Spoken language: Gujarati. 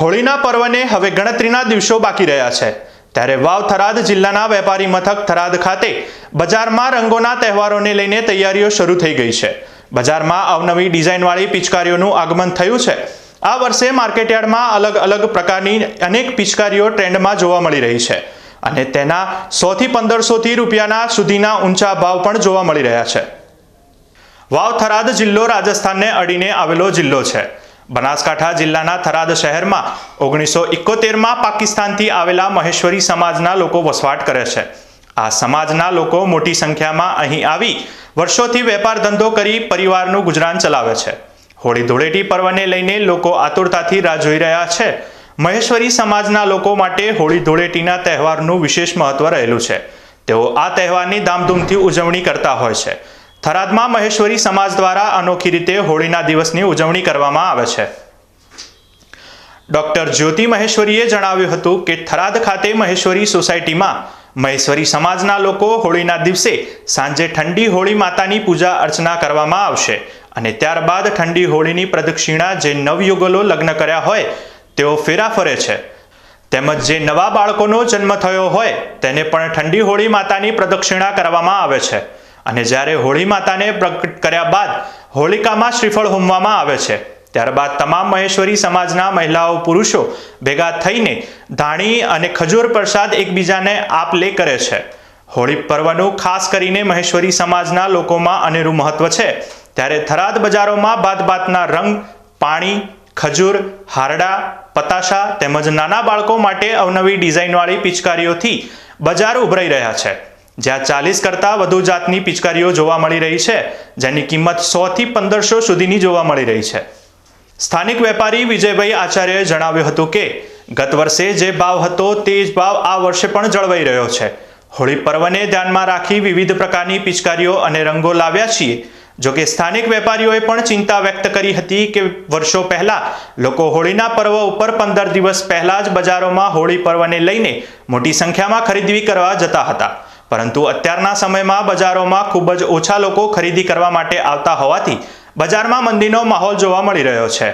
હોળીના પર્વને હવે ગણતરીના દિવસો બાકી રહ્યા છે. ત્યારે વાવ થરાદ જિલ્લાના વેપારી મથક થરાદ ખાતે બજારમાં રંગોના તહેવારોને લઈને તૈયારીઓ શરૂ થઈ ગઈ છે. બજારમાં અવનવી ડિઝાઇનવાળી પિચકારીઓનું આગમન થયું છે. આ વર્ષે માર્કેટયાર્ડમાં અલગ અલગ પ્રકારની અનેક પિચકારીઓ ટ્રેન્ડમાં જોવા મળી રહી છે. અને તેના સોથી પંદરસોથી રૂપિયાના સુધીના ઊંચા ભાવ પણ જોવા મળી રહ્યા છે. વાવ થરાદ જિલ્લો રાજસ્થાનને અડીને આવેલો જિલ્લો છે. બનાસકાંઠા જિલ્લાના થરાદ શહેરમાં ઓગણીસો ઇકોતેરમાં પાકિસ્તાનથી આવેલા મહેશ્વરી સમાજના લોકો વસવાટ કરે છે. આ સમાજના લોકો મોટી સંખ્યામાં અહીં આવી વર્ષોથી વેપાર ધંધો કરી પરિવારનું ગુજરાન ચલાવે છે. હોળી ધૂળેટી પર્વને લઈને લોકો આતુરતાથી રાહ જોઈ રહ્યા છે. મહેશ્વરી સમાજના લોકો માટે હોળી ધૂળેટીના તહેવારનું વિશેષ મહત્વ રહેલું છે. તેઓ આ તહેવારની ધામધૂમથી ઉજવણી કરતા હોય છે. થરાદમાં મહેશ્વરી સમાજ દ્વારા અનોખી રીતે હોળીના દિવસની ઉજવણી કરવામાં આવે છે. ડોક્ટર જ્યોતિ મહેશ્વરીએ જણાવ્યું હતું કે થરાદ ખાતે મહેશ્વરી સોસાયટીમાં મહેશ્વરી સમાજના લોકો હોળીના દિવસે સાંજે ઠંડી હોળી માતાની પૂજા અર્ચના કરવામાં આવશે અને ત્યારબાદ ઠંડી હોળીની પ્રદક્ષિણા જે નવયુગલો લગ્ન કર્યા હોય તેઓ ફેરા ફરે છે. તેમજ જે નવા બાળકોનો જન્મ થયો હોય તેને પણ ઠંડી હોળી માતાની પ્રદક્ષિણા કરવામાં આવે છે. અને જ્યારે હોળી માતાને પ્રગટ કર્યા બાદ હોલિકામાં શ્રીફળ હોમવામાં આવે છે, ત્યારબાદ તમામ મહેશ્વરી સમાજના મહિલાઓ, પુરુષો ભેગા થઈને ધાણી અને ખજૂર પ્રસાદ એકબીજાને આપ લે કરે છે. હોળી પર્વનું ખાસ કરીને મહેશ્વરી સમાજના લોકોમાં અનેરું મહત્વ છે. ત્યારે થરાદ બજારોમાં બાદ બાતના રંગ, પાણી, ખજૂર, હારડા, પતાશા તેમજ નાના બાળકો માટે અવનવી ડિઝાઇનવાળી પિચકારીઓથી બજાર ઉભરાઈ રહ્યા છે. જ્યાં ચાલીસ કરતાં વધુ જાતની પિચકારીઓ જોવા મળી રહી છે, જેની કિંમત સોથી પંદરસો સુધીની જોવા મળી રહી છે. સ્થાનિક વેપારી વિજયભાઈ આચાર્યએ જણાવ્યું હતું કે, ગત વર્ષે જે ભાવ હતો તે જ ભાવ આ વર્ષે પણ જળવાઈ રહ્યો છે. હોળી પર્વને ધ્યાનમાં રાખી વિવિધ પ્રકારની પિચકારીઓ અને રંગો લાવ્યા છીએ. જો કે સ્થાનિક વેપારીઓએ પણ ચિંતા વ્યક્ત કરી હતી કે વર્ષો પહેલા લોકો હોળીના પર્વ ઉપર પંદર દિવસ પહેલા જ બજારોમાં હોળી પર્વને લઈને મોટી સંખ્યામાં ખરીદી કરવા જતા હતા. પરંતુ અત્યારના સમયમાં બજારોમાં ખૂબ જ ઓછા લોકો ખરીદી કરવા માટે આવતા હોવાથી બજારમાં મંદીનો માહોલ જોવા મળી રહ્યો છે.